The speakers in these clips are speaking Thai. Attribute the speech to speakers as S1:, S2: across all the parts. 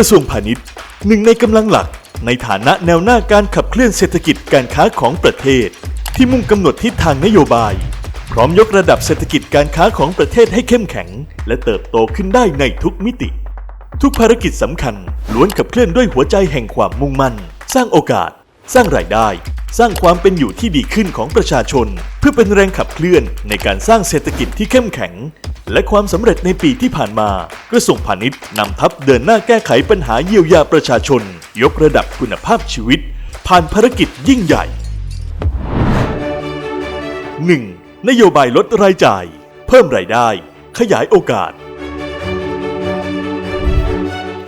S1: ระทรวงพาณิชย์หนึ่งในกำลังหลักในฐานะแนวหน้าการขับเคลื่อนเศรษฐกิจการค้าของประเทศ ที่มุ่งกำหนดทิศทางนโยบาย พร้อมยกระดับเศรษฐกิจการค้าของประเทศให้เข้มแข็ง และเติบโตขึ้นได้ในทุกมิติ ทุกภารกิจสำคัญล้วนขับเคลื่อนด้วยหัวใจแห่งความมุ่งมั่น สร้างโอกาส สร้างรายได้ สร้างความเป็นอยู่ที่ดีขึ้นของประชาชน เพื่อเป็นแรงขับเคลื่อนในการสร้างเศรษฐกิจที่เข้มแข็ง และความสำเร็จในปีที่ผ่านมากระทรวงพาณิชย์นำทัพเดินหน้าแก้ไขปัญหาเยียวยาประชาชน ยกระดับคุณภาพชีวิต ผ่านภารกิจยิ่งใหญ่ 1. นโยบายลดรายจ่าย เพิ่มรายได้ ขยายโอกาส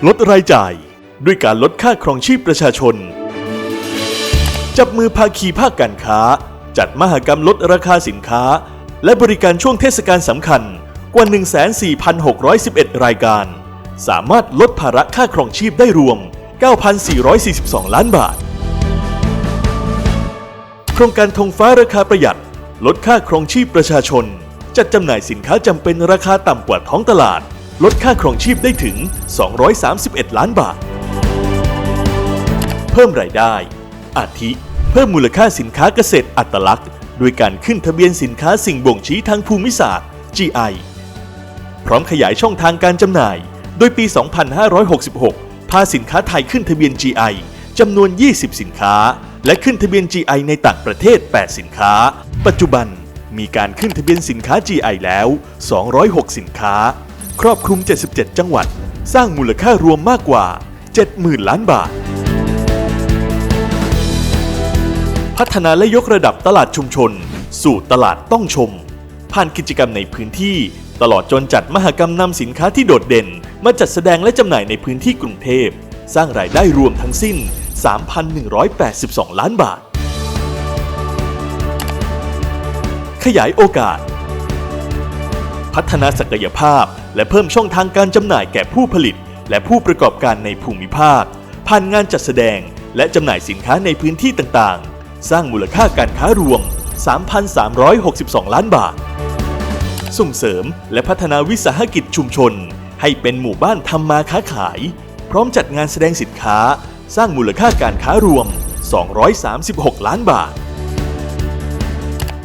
S1: ลดรายจ่าย ด้วยการลดค่าครองชีพประชาชน จับมือภาคีภาคการค้า จัดมหกรรมลดราคาสินค้า และบริการช่วงเทศกาลสำคัญกว่า 14,611 รายการ สามารถลดภาระค่าครองชีพได้รวม 9,442 ล้านบาท โครงการธงฟ้าราคาประหยัด ลดค่าครองชีพประชาชน จัดจำหน่ายสินค้าจำเป็นราคาต่ำกว่าท้องตลาด ลดค่าครองชีพได้ถึง 231 ล้านบาท เพิ่มรายได้ อาทิ เพิ่มมูลค่าสินค้าเกษตรอัตลักษณ์ด้วยการขึ้นทะเบียนสินค้าสิ่งบ่งชี้ทางภูมิศาสตร์ GI พร้อมขยายช่องทางการจำหน่าย โดยปี 2566 พาสินค้าไทยขึ้นทะเบียน GI จำนวน 20 สินค้า และขึ้นทะเบียน GI ในต่างประเทศ 8 สินค้า ปัจจุบันมีการขึ้นทะเบียนสินค้า GI แล้ว 206 สินค้า ครอบคลุม 77 จังหวัด สร้างมูลค่ารวมมากกว่า 70,000 ล้านบาท พัฒนาและยกระดับตลาดชุมชน สู่ตลาดต้องชม ผ่านกิจกรรมในพื้นที่ ตลอดจนจัดมหกรรมนำสินค้าที่โดดเด่น มาจัดแสดงและจำหน่ายในพื้นที่กรุงเทพ สร้างรายได้รวมทั้งสิ้น 3,182 ล้านบาท ขยายโอกาส พัฒนาศักยภาพ และเพิ่มช่องทางการจำหน่ายแก่ผู้ผลิต และผู้ประกอบการในภูมิภาค ผ่านงานจัดแสดงและจำหน่ายสินค้าในพื้นที่ต่างๆ สร้างมูลค่าการค้ารวม 3,362 ล้านบาท ส่งเสริมและพัฒนาวิสาหกิจชุมชน ให้เป็นหมู่บ้านทำมาค้าขาย พร้อมจัดงานแสดงสินค้า สร้างมูลค่าการค้ารวม 236 ล้านบาท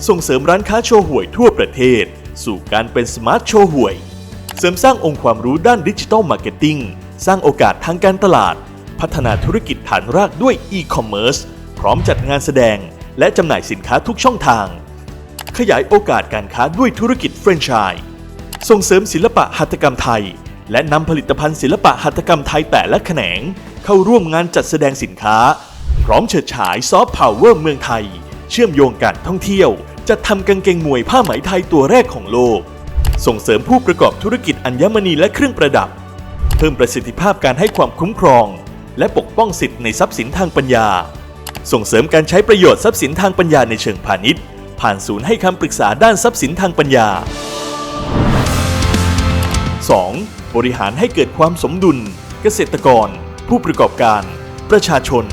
S1: ส่งเสริมร้านค้าโชห่วยทั่วประเทศ สู่การเป็นสมาร์ทโชห่วย เสริมสร้างองค์ความรู้ด้านดิจิทัลมาร์เก็ตติ้ง สร้างโอกาสทางการตลาด พัฒนาธุรกิจฐานรากด้วยอีคอมเมิร์ซ พร้อมจัดงานแสดงและจำหน่ายสินค้าทุกช่องทาง ขยายโอกาสการค้าด้วยธุรกิจแฟรนไชส์ส่งเสริมศิลปะหัตถกรรมไทย และนำผลิตภัณฑ์ศิลปะหัตถกรรมไทยแต่ละแขนง เข้าร่วมงานจัดแสดงสินค้า พร้อมเฉิดฉายซอฟต์พาวเวอร์เมืองไทย เชื่อมโยงการท่องเที่ยว จัดทำกางเกงมวยผ้าไหมไทยตัวแรกของโลก ส่งเสริมผู้ประกอบธุรกิจอัญมณีและเครื่องประดับ เพิ่มประสิทธิภาพการให้ความคุ้มครอง และปกป้องสิทธิในทรัพย์สินทางปัญญา ส่งเสริมการใช้ประโยชน์ทรัพย์สินทางปัญญาในเชิงพาณิชย์ ผ่านศูนย์ให้คำปรึกษาด้านทรัพย์สินทางปัญญา 2. บริหารให้เกิดความสมดุล เกษตรกร ผู้ประกอบการ ประชาชน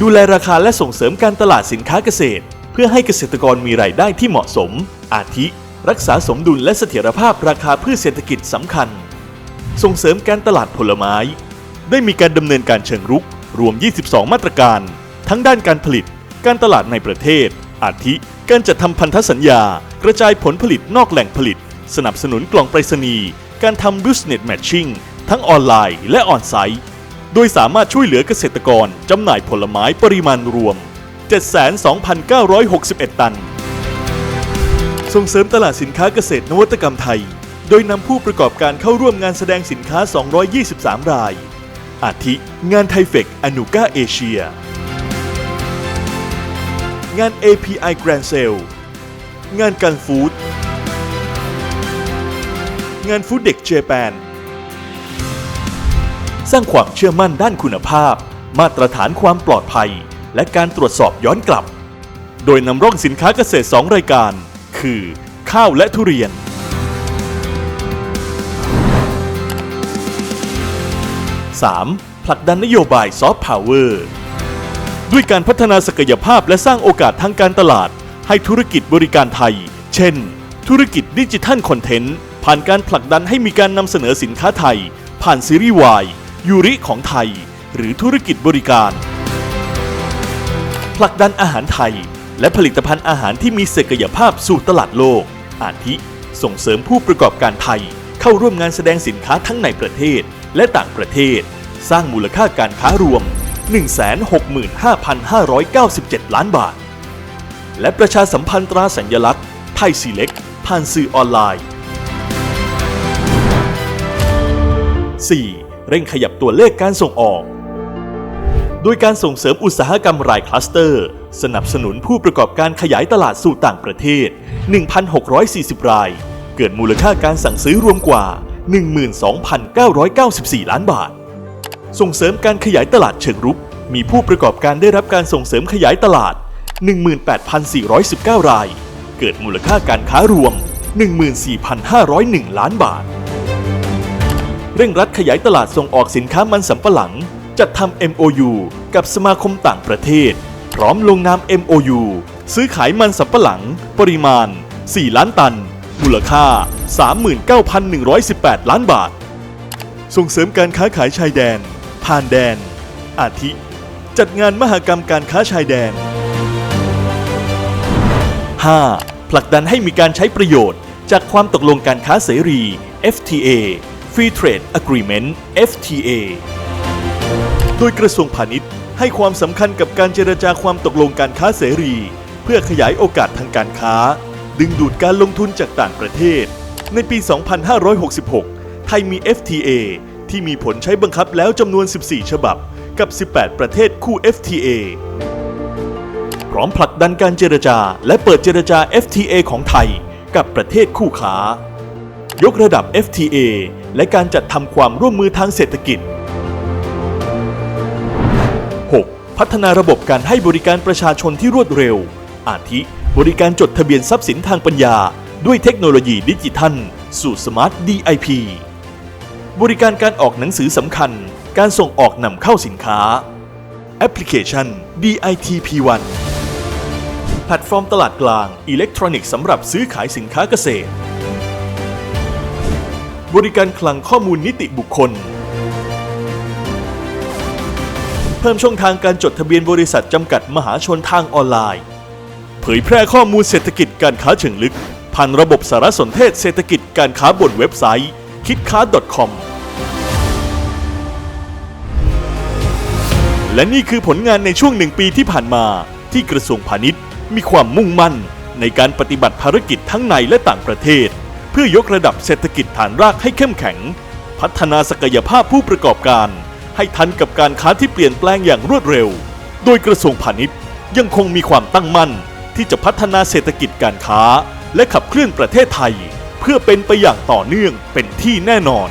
S1: ดูแลราคาและส่งเสริมการตลาดสินค้าเกษตร เพื่อให้เกษตรกรมีรายได้ที่เหมาะสม อาทิ รักษาสมดุลและเสถียรภาพราคาพืชเศรษฐกิจสำคัญ ส่งเสริมการตลาดผลไม้ ได้มีการดำเนินการเชิงรุก รวม 22 มาตรการ ทั้งด้านการผลิต การตลาดในประเทศ อาทิ การจัดทำพันธสัญญา กระจายผลผลิตนอกแหล่งผลิต สนับสนุนกล่องไปรษณีย์การทำ business matching ทั้งออนไลน์และออนไซต์ โดยสามารถช่วยเหลือเกษตรกรจำหน่ายผลไม้ปริมาณรวม 72,961 ตัน ส่งเสริมตลาดสินค้าเกษตรนวัตกรรมไทย โดยนำผู้ประกอบการเข้าร่วมงานแสดงสินค้า 223 ราย อาทิ งานไทเฟกอนุก้าเอเชีย งาน API Grand Sale งานกันฟู้ดงานฟู้ดเด็กเจแปนสร้างความเชื่อมั่นด้านคุณภาพ มาตรฐานความปลอดภัย และการตรวจสอบย้อนกลับ โดยนำร่องสินค้าเกษตร 2 รายการ คือ ข้าวและทุเรียน 3. ผลักดันนโยบายซอฟต์พาวเวอร์ด้วยการพัฒนาศักยภาพและสร้างโอกาสทางการตลาด ให้ธุรกิจบริการไทย เช่น ธุรกิจดิจิทัลคอนเทนต์ ผ่านการผลักดันให้มีการนำเสนอสินค้าไทย ผ่านซีรีส์วายยูริของไทย หรือธุรกิจบริการ ผลักดันอาหารไทย และผลิตภัณฑ์อาหารที่มีศักยภาพสู่ตลาดโลก อาทิ ส่งเสริมผู้ประกอบการไทย เข้าร่วมงานแสดงสินค้าทั้งในประเทศและต่างประเทศ สร้างมูลค่าการค้ารวม 165,597 ล้านบาท และประชาสัมพันธ์ตราสัญลักษณ์ ไทยซีเล็กผ่านสื่อออนไลน์ 4. เร่งขยับตัวเลขการส่งออก โดยการส่งเสริมอุตสาหกรรมรายคลัสเตอร์ สนับสนุนผู้ประกอบการขยายตลาดสู่ต่างประเทศ 1,640 ราย เกิดมูลค่าการสั่งซื้อรวมกว่า 12,994 ล้านบาท ส่งเสริมการขยายตลาดเชิงรุก มีผู้ประกอบการได้รับการส่งเสริมขยายตลาด 18,419 ราย เกิดมูลค่าการค้ารวม 14,501 ล้านบาท เร่งรัดขยายตลาดส่งออกสินค้ามันสำปะหลัง จัดทำ MOU กับสมาคมต่างประเทศ พร้อมลงนาม MOU ซื้อขายมันสำปะหลัง ปริมาณ 4 ล้านตัน มูลค่า 39,118 ล้านบาท ส่งเสริมการค้าขายชายแดน ผ่านแดน อาทิ จัดงานมหกรรมการค้าชายแดน 5. ผลักดันให้มีการใช้ประโยชน์ จากความตกลงการค้าเสรี FTA Free Trade Agreement FTA โดยกระทรวงพาณิชย์ ให้ความสำคัญกับการเจรจาความตกลงการค้าเสรี เพื่อขยายโอกาสทางการค้า ดึงดูดการลงทุนจากต่างประเทศ ในปี 2566 ไทยมี FTA ที่มีผลใช้บังคับแล้วจำนวน 14 ฉบับ กับ 18 ประเทศคู่ FTA พร้อมผลักดันการเจรจา และเปิดเจรจา FTA ของไทย กับประเทศคู่ค้า ยกระดับ FTA และการจัดทำความร่วมมือทางเศรษฐกิจ 6. พัฒนาระบบการให้บริการประชาชนที่รวดเร็ว อาทิ บริการจดทะเบียนทรัพย์สินทางปัญญา ด้วยเทคโนโลยีดิจิทัล สู่สมาร์ท DIP บริการการออกหนังสือสำคัญ การส่งออกนำเข้าสินค้า แอปพลิเคชัน DITP1 แพลตฟอร์มตลาดกลางอิเล็กทรอนิกส์สำหรับซื้อขายสินค้าเกษตร บริการคลังข้อมูลนิติบุคคล เพิ่มช่องทางการจดทะเบียนบริษัทจำกัดมหาชนทางออนไลน์ เผยแพร่ข้อมูลเศรษฐกิจการค้าเชิงลึก ผ่านระบบสารสนเทศเศรษฐกิจการค้าบนเว็บไซต์คิดค้า .com และนี่คือผลงานในช่วงหนึ่งปีที่ผ่านมาที่กระทรวงพาณิชย์ มีความมุ่งมั่น ในการปฏิบัติภารกิจทั้งในและต่างประเทศ เพื่อยกระดับเศรษฐกิจฐานรากให้เข้มแข็ง พัฒนาศักยภาพผู้ประกอบการ ให้ทันกับการค้าที่เปลี่ยนแปลงอย่างรวดเร็ว โดยกระทรวงพาณิชย์ยังคงมีความตั้งมั่น ที่จะพัฒนาเศรษฐกิจการค้า และขับเคลื่อนประเทศไทย เพื่อเป็นไปอย่างต่อเนื่องเป็นที่แน่นอน